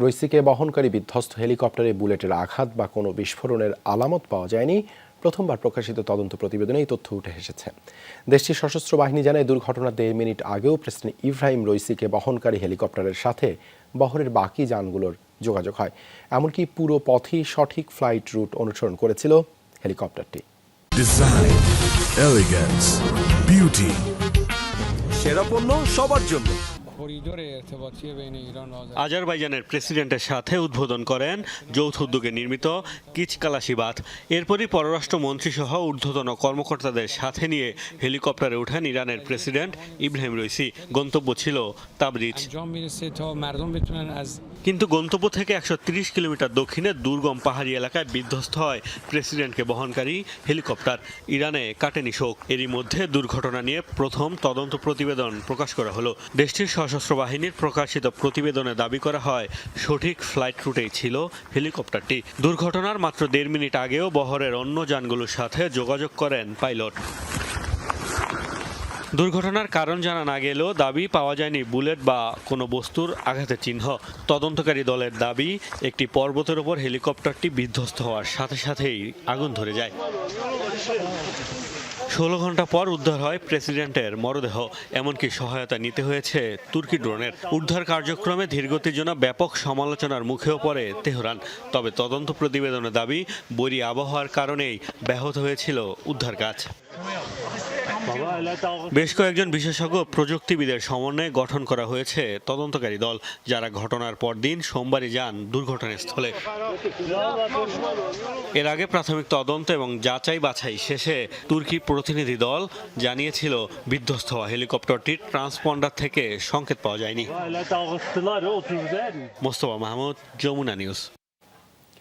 রইসিকে বহনকারী বিধ্বস্ত হেলিকপ্টারে বুলেটের আঘাত বা কোনো বিস্ফোরণের আলামত পাওয়া যায়নি প্রথমবার প্রকাশিত তদন্ত প্রতিবেদনে এই তথ্য উঠে এসেছে। দেশটির সশস্ত্র বাহিনী জানায় দুর্ঘটনার দেড় মিনিট আগেও প্রেসিডেন্ট ইব্রাহিম রইসিকে বহনকারী হেলিকপ্টারের সাথে বহরের বাকি যানগুলোর যোগাযোগ হয়। এমনকি পুরো পথই সঠিক ফ্লাইট রুট অনুসরণ করেছিল হেলিকপ্টারটি। Beauty. সেরা পণ্য সবার জন্য। আজারবাইজানের প্রেসিডেন্টের সাথে উদ্বোধন করেন যৌথ উদ্যোগে নির্মিত কিচকালাসি বাঁধ এরপরই পররাষ্ট্রমন্ত্রী সহ ঊর্ধ্বতন কর্মকর্তাদের সাথে নিয়ে হেলিকপ্টারে ওঠেন ইরানের প্রেসিডেন্ট ইব্রাহিম রইসি। গন্তব্য ছিল তাবরিজ। কিন্তু গন্তব্য থেকে একশো কিলোমিটার দক্ষিণে দুর্গম পাহাড়ি এলাকায় বিধ্বস্ত হয় প্রেসিডেন্টকে বহনকারী হেলিকপ্টার। ইরানে কাটেনি শোক। এরই মধ্যে দুর্ঘটনা নিয়ে প্রথম তদন্ত প্রতিবেদন প্রকাশ করা হলো। দেশটির সশস্ত্র বাহিনীর প্রকাশিত প্রতিবেদনে দাবি করা হয়, সঠিক ফ্লাইট রুটেই ছিল হেলিকপ্টারটি। দুর্ঘটনার মাত্র দেড় মিনিট আগেও বহরের অন্য যানগুলোর সাথে যোগাযোগ করেন পাইলট। দুর্ঘটনার কারণ জানা না গেলেও দাবি পাওয়া যায়নি বুলেট বা কোনো বস্তুর আঘাতের চিহ্ন। তদন্তকারী দলের দাবি, একটি পর্বতের ওপর হেলিকপ্টারটি বিধ্বস্ত হওয়ার সাথে সাথেই আগুন ধরে যায়। ষোলো ঘণ্টা পর উদ্ধার হয় প্রেসিডেন্টের মরদেহ। এমনকি সহায়তা নিতে হয়েছে তুর্কি ড্রোনের। উদ্ধার কার্যক্রমে ধীরগতির জন্য ব্যাপক সমালোচনার মুখেও পড়ে তেহরান। তবে তদন্ত প্রতিবেদনের দাবি, বরি আবহাওয়ার কারণেই ব্যাহত হয়েছিল উদ্ধার কাজ। বেশ কয়েকজন বিশেষজ্ঞ প্রযুক্তিবিদের সমন্বয়ে গঠন করা হয়েছে তদন্তকারী দল। যারা ঘটনার পর দিন সোমবারই যান দুর্ঘটনাস্থলে। এর আগে প্রাথমিক তদন্ত এবং যাচাই বাছাই শেষে তুর্কি প্রতিনিধি দল জানিয়েছিল বিধ্বস্ত হওয়া হেলিকপ্টারটির ট্রান্সপন্ডার থেকে সংকেত পাওয়া যায়নি। মোস্তফা মাহমুদ যমুনা নিউজ।